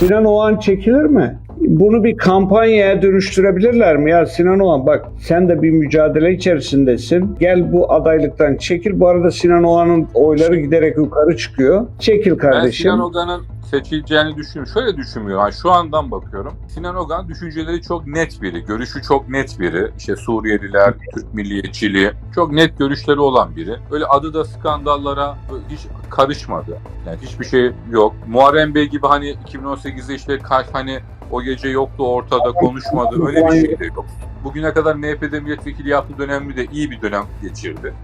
Sinan Oğan çekilir mi? Bunu bir kampanyaya dönüştürebilirler mi? Ya Sinan Oğan bak sen de bir mücadele içerisindesin. Gel bu adaylıktan çekil. Bu arada Sinan Oğan'ın oyları giderek yukarı çıkıyor. Çekil Ben kardeşim. Sinan Ogan'ın seçileceğini düşünüyorum. Şöyle düşünmüyorum. Yani şu andan bakıyorum. Sinan Ogan düşünceleri çok net biri. Görüşü çok net biri. İşte Suriyeliler, Türk milliyetçiliği. Çok net görüşleri olan biri. Öyle adı da skandallara hiç karışmadı. Yani hiçbir şey yok. Muharrem Bey gibi hani 2018'de işte hani o gece yoktu ortada konuşmadı. Öyle bir şey de yok. Bugüne kadar MHP'de milletvekili yaptığı dönemde de iyi bir dönem geçirdi.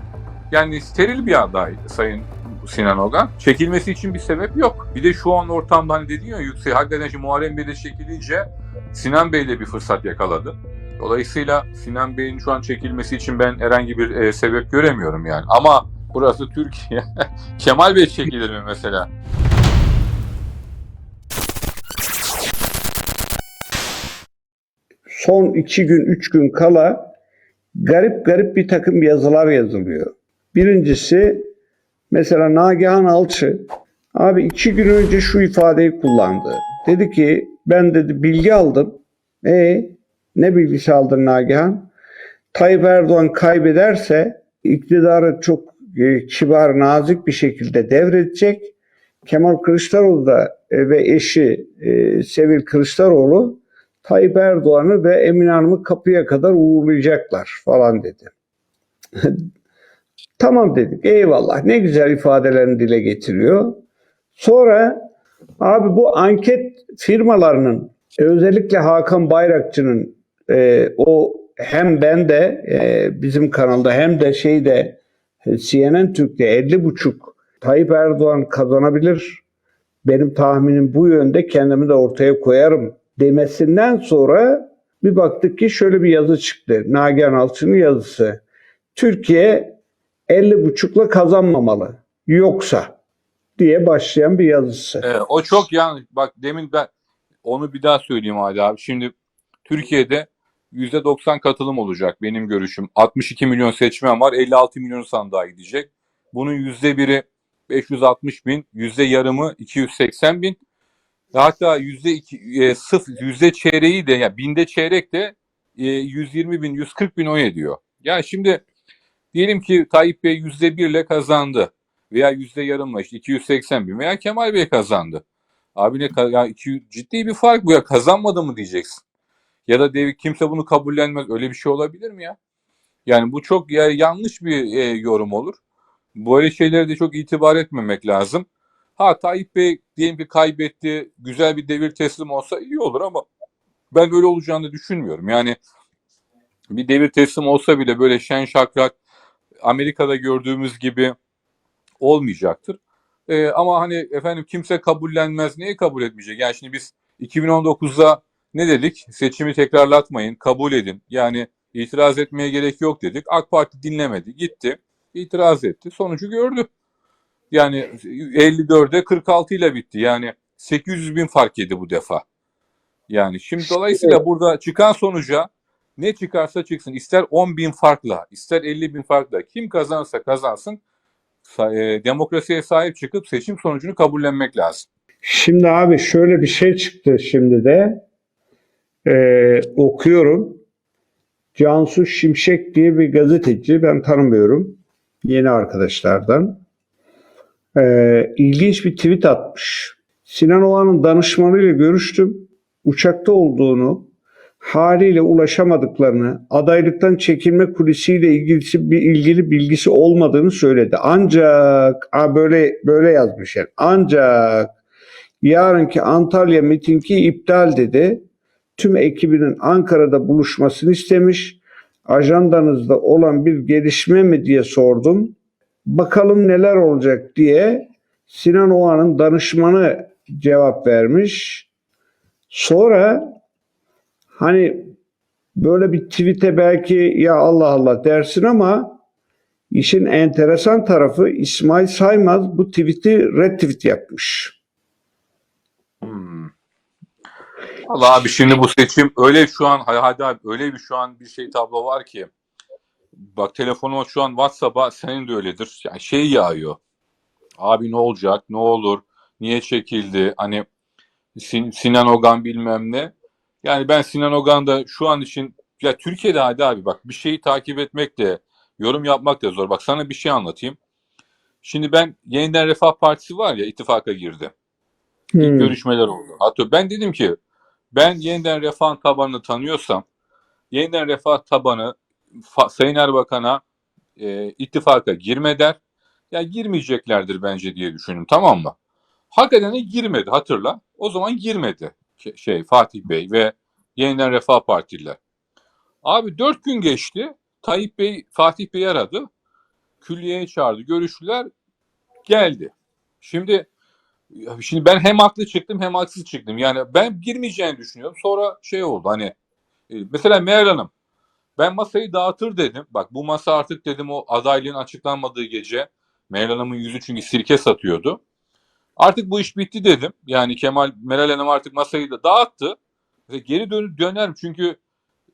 Yani steril bir aday Sayın Sinan Ogan. Çekilmesi için bir sebep yok. Bir de şu an ortamda hani dedin ya yüksek. Hakikaten şimdi Muharrem Bey de çekilince Sinan Bey de bir fırsat yakaladı. Dolayısıyla Sinan Bey'in şu an çekilmesi için ben herhangi bir e, sebep göremiyorum yani. Ama burası Türkiye. Kemal Bey çekilir mi mesela? Son iki gün, üç gün kala garip garip bir takım yazılar yazılıyor. Birincisi mesela Nagihan Alçı abi iki gün önce şu ifadeyi kullandı. Dedi ki ben dedi bilgi aldım. E ne bilgisi aldın Nagihan? Tayyip Erdoğan kaybederse iktidarı çok e, kibar, nazik bir şekilde devredecek. Kemal Kılıçdaroğlu da e, ve eşi e, Sevil Kılıçdaroğlu Tayyip Erdoğan'ı ve Emine Hanım'ı kapıya kadar uğurlayacaklar falan dedi. tamam dedik eyvallah ne güzel ifadelerini dile getiriyor. Sonra abi bu anket firmalarının özellikle Hakan Bayrakçı'nın e, o hem ben de e, bizim kanalda hem de şeyde CNN Türk'te 50 buçuk Tayyip Erdoğan kazanabilir. Benim tahminim bu yönde kendimi de ortaya koyarım demesinden sonra bir baktık ki şöyle bir yazı çıktı. Nagihan Alçı'nın yazısı. Türkiye 50 buçukla kazanmamalı. Yoksa diye başlayan bir yazısı. Evet, o çok yanlış. Bak demin ben onu bir daha söyleyeyim hadi abi. Şimdi Türkiye'de %90 katılım olacak benim görüşüm. 62 milyon seçmen var. 56 milyon sandığa gidecek. Bunun %1'i 560 bin, yüzde yarımı 280 bin. Hatta yüzde iki, e, sıf, yüzde çeyreği de yani binde çeyrek de e, 120 bin, 140 bin oy ediyor. Yani şimdi diyelim ki Tayyip Bey yüzde birle kazandı veya yüzde yarımla işte 280 bin veya Kemal Bey kazandı. Abi ne ya iki, ciddi bir fark bu ya kazanmadı mı diyeceksin. Ya da dev, kimse bunu kabullenmez. Öyle bir şey olabilir mi ya? Yani bu çok ya, yanlış bir e, yorum olur. Böyle şeylere de çok itibar etmemek lazım. Ha Tayyip Bey diyelim ki kaybetti, güzel bir devir teslim olsa iyi olur ama ben öyle olacağını düşünmüyorum. Yani bir devir teslim olsa bile böyle şen şakrak Amerika'da gördüğümüz gibi olmayacaktır. Ee, ama hani efendim kimse kabullenmez. Neyi kabul etmeyecek? Yani şimdi biz 2019'da ne dedik? Seçimi tekrarlatmayın, kabul edin. Yani itiraz etmeye gerek yok dedik. AK Parti dinlemedi, gitti, itiraz etti. Sonucu gördü. Yani 54'e 46 ile bitti. Yani 800 bin fark yedi bu defa. Yani şimdi dolayısıyla burada çıkan sonuca ne çıkarsa çıksın ister 10 bin farkla ister 50 bin farkla kim kazanırsa kazansın e, demokrasiye sahip çıkıp seçim sonucunu kabullenmek lazım. Şimdi abi şöyle bir şey çıktı şimdi de Ee, okuyorum. Cansu Şimşek diye bir gazeteci ben tanımıyorum. Yeni arkadaşlardan. Ee, ilginç bir tweet atmış. Sinan Oğan'ın danışmanıyla görüştüm. Uçakta olduğunu, haliyle ulaşamadıklarını, adaylıktan çekilme kulisiyle ilgisi bir ilgili bilgisi olmadığını söyledi. Ancak a böyle böyle yazmış yani. Ancak yarınki Antalya mitingi iptal dedi. Tüm ekibinin Ankara'da buluşmasını istemiş. Ajandanızda olan bir gelişme mi diye sordum. Bakalım neler olacak diye Sinan Oğan'ın danışmanı cevap vermiş. Sonra hani böyle bir tweet'e belki ya Allah Allah dersin ama işin enteresan tarafı İsmail Saymaz bu tweet'i retweet yapmış. Hmm. Allah abi şimdi bu seçim öyle şu an hadi abi öyle bir şu an bir şey tablo var ki bak telefonuma şu an WhatsApp'a senin de öyledir. Yani şey yağıyor. Abi ne olacak? Ne olur? Niye çekildi? Hani Sin- Sinan Ogan bilmem ne. Yani ben Sinan Ogan'da şu an için ya Türkiye'de hadi abi bak bir şeyi takip etmek de yorum yapmak da zor. Bak sana bir şey anlatayım. Şimdi ben Yeniden Refah Partisi var ya ittifaka girdi. İlk Hmm. görüşmeler oldu. Hatta ben dedim ki ben yeniden refah tabanını tanıyorsam yeniden refah tabanı Sayın Erbakan'a e, ittifaka girme der. Ya girmeyeceklerdir bence diye düşündüm tamam mı? Hakikaten de girmedi hatırla. O zaman girmedi şey Fatih Bey ve yeniden refah partililer. Abi dört gün geçti. Tayyip Bey Fatih Bey aradı. Külliyeye çağırdı. Görüştüler. Geldi. Şimdi Şimdi ben hem haklı çıktım hem haksız çıktım. Yani ben girmeyeceğini düşünüyorum. Sonra şey oldu hani e, mesela Meral Hanım ben masayı dağıtır dedim. Bak bu masa artık dedim o adaylığın açıklanmadığı gece Meral Hanım'ın yüzü çünkü sirke satıyordu. Artık bu iş bitti dedim. Yani Kemal Meral Hanım artık masayı da dağıttı. Ve geri dön dönerim çünkü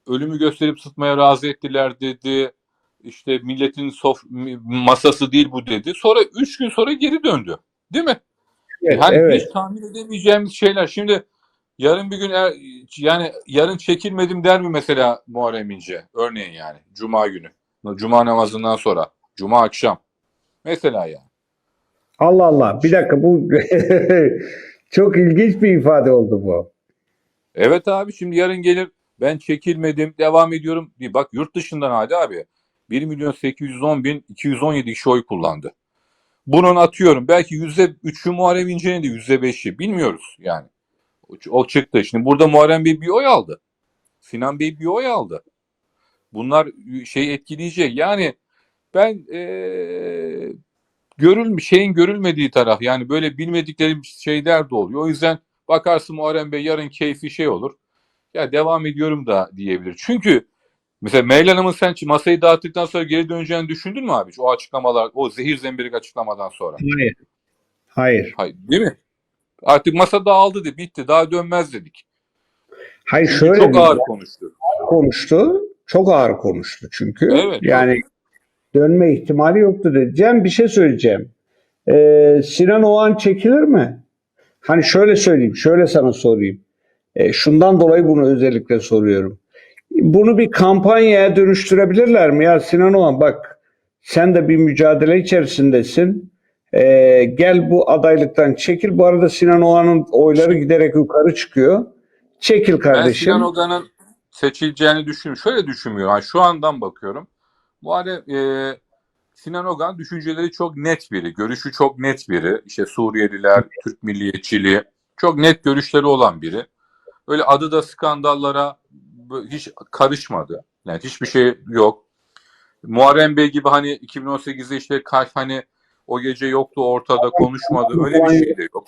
ölümü gösterip sıtmaya razı ettiler dedi. İşte milletin sof masası değil bu dedi. Sonra üç gün sonra geri döndü. Değil mi? Evet, Yani evet. hiç tahmin edemeyeceğimiz şeyler. Şimdi yarın bir gün er- yani yarın çekilmedim der mi mesela Muharrem İnce? Örneğin yani Cuma günü. Cuma namazından sonra. Cuma akşam. Mesela yani. Allah Allah. Bir dakika bu çok ilginç bir ifade oldu bu. Evet abi şimdi yarın gelir ben çekilmedim devam ediyorum. diye. Bak yurt dışından hadi abi 1 milyon 810 bin 217 kişi oy kullandı. Bunun atıyorum belki %3'ü Muharrem İnce'nin de %5'i bilmiyoruz yani. O, çıktı. Şimdi burada Muharrem Bey bir oy aldı. Sinan Bey bir oy aldı. Bunlar şey etkileyecek. Yani ben eee görül şeyin görülmediği taraf yani böyle bilmediklerim şeyler de oluyor. O yüzden bakarsın Muharrem Bey yarın keyfi şey olur. Ya devam ediyorum da diyebilir. Çünkü mesela Meral Hanım'ın sen masayı dağıttıktan sonra geri döneceğini düşündün mü abi? O açıklamalar, o zehir zemberik açıklamadan sonra. Hayır. Hayır. Hayır, değil mi? Artık masa dağıldı de bitti. Daha dönmez dedik. Hayır Çünkü şöyle çok ağır konuştu. konuştu. Çok ağır konuştu çünkü. Evet, yani dönme ihtimali yoktu dedi. Cem bir şey söyleyeceğim. Ee, Sinan Oğan çekilir mi? Hani şöyle söyleyeyim, şöyle sana sorayım. Ee, şundan dolayı bunu özellikle soruyorum. Bunu bir kampanyaya dönüştürebilirler mi? Ya Sinan Oğan bak sen de bir mücadele içerisindesin. Ee, gel bu adaylıktan çekil. Bu arada Sinan Oğan'ın oyları giderek yukarı çıkıyor. Çekil Ben kardeşim. Sinan Ogan'ın seçileceğini düşünüyorum. Şöyle düşünmüyorum. Yani şu andan bakıyorum. Muharrem e, Sinan Ogan düşünceleri çok net biri. Görüşü çok net biri. İşte Suriyeliler, Türk milliyetçiliği çok net görüşleri olan biri. Öyle adı da skandallara hiç karışmadı. Yani hiçbir şey yok. Muharrem Bey gibi hani 2018'de işte hani o gece yoktu ortada konuşmadı. Öyle bir şey de yok.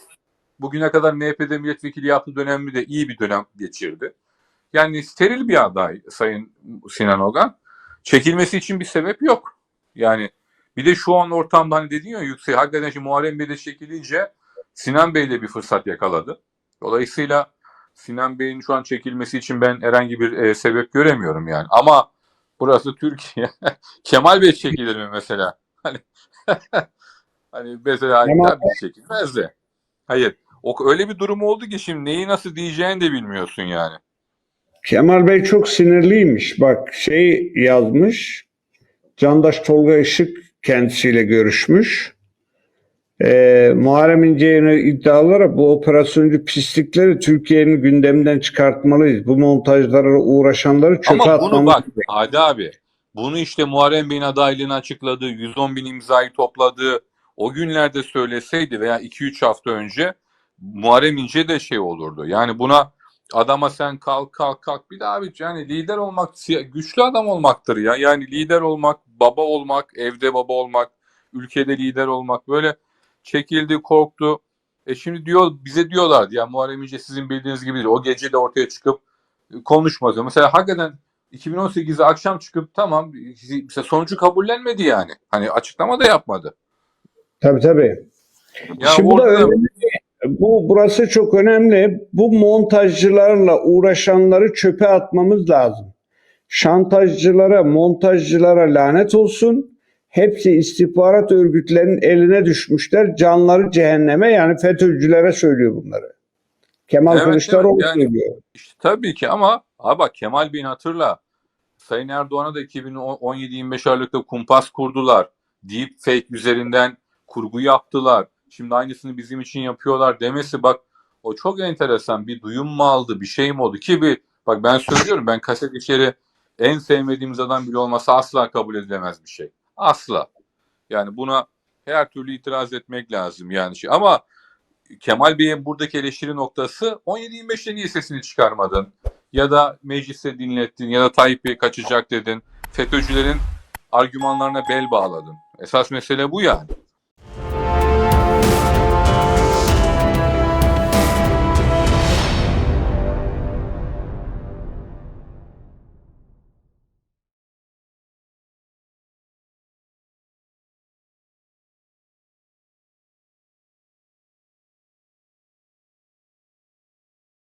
Bugüne kadar MHP'de milletvekili yaptığı dönemde de iyi bir dönem geçirdi. Yani steril bir aday Sayın Sinan Ogan. Çekilmesi için bir sebep yok. Yani bir de şu an ortamda hani dedin ya yüksek hakikaten şimdi Muharrem Bey de çekilince Sinan Bey de bir fırsat yakaladı. Dolayısıyla Sinan Bey'in şu an çekilmesi için ben herhangi bir e, sebep göremiyorum yani. Ama burası Türkiye. Kemal Bey çekilir mi mesela? Hani hani mesela Kemal tabii çekilmez de. Hayır. O öyle bir durum oldu ki şimdi neyi nasıl diyeceğini de bilmiyorsun yani. Kemal Bey çok sinirliymiş. Bak şey yazmış. Candaş Tolga Işık kendisiyle görüşmüş. Ee, Muharrem İnce'ye iddialara bu operasyoncu pislikleri Türkiye'nin gündeminden çıkartmalıyız. Bu montajlara uğraşanları çöpe Ama bunu atmamız bak Hadi abi bunu işte Muharrem Bey'in adaylığını açıkladığı 110 bin imzayı topladığı o günlerde söyleseydi veya 2-3 hafta önce Muharrem İnce de şey olurdu. Yani buna adama sen kalk kalk kalk bir daha bir yani lider olmak güçlü adam olmaktır ya. Yani lider olmak, baba olmak, evde baba olmak, ülkede lider olmak böyle çekildi, korktu. E şimdi diyor bize diyorlardı ya Muharrem İnce sizin bildiğiniz gibi değil. O gece de ortaya çıkıp konuşmadı. Mesela hakikaten 2018'de akşam çıkıp tamam mesela sonucu kabullenmedi yani. Hani açıklama da yapmadı. Tabii tabii. Ya Şimdi bu da orada önemli. Bu burası çok önemli. Bu montajcılarla uğraşanları çöpe atmamız lazım. Şantajcılara, montajcılara lanet olsun. Hepsi istihbarat örgütlerinin eline düşmüşler. Canları cehenneme yani FETÖ'cülere söylüyor bunları. Kemal Evet, Kılıçdaroğlu evet, yani- söylüyor. İşte tabii ki ama abi bak Kemal Bey'in hatırla. Sayın Erdoğan'a da 2017-25 Aralık'ta kumpas kurdular. Deep fake üzerinden kurgu yaptılar. Şimdi aynısını bizim için yapıyorlar demesi bak o çok enteresan. Bir duyum mu aldı, bir şey mi oldu ki bir bak ben söylüyorum ben kaset işleri en sevmediğimiz adam bile olmasa asla kabul edilemez bir şey. Asla. Yani buna her türlü itiraz etmek lazım yani şey. Ama Kemal Bey'in buradaki eleştiri noktası 17-25'te niye sesini çıkarmadın? Ya da mecliste dinlettin ya da Tayyip Bey kaçacak dedin. FETÖ'cülerin argümanlarına bel bağladın. Esas mesele bu yani.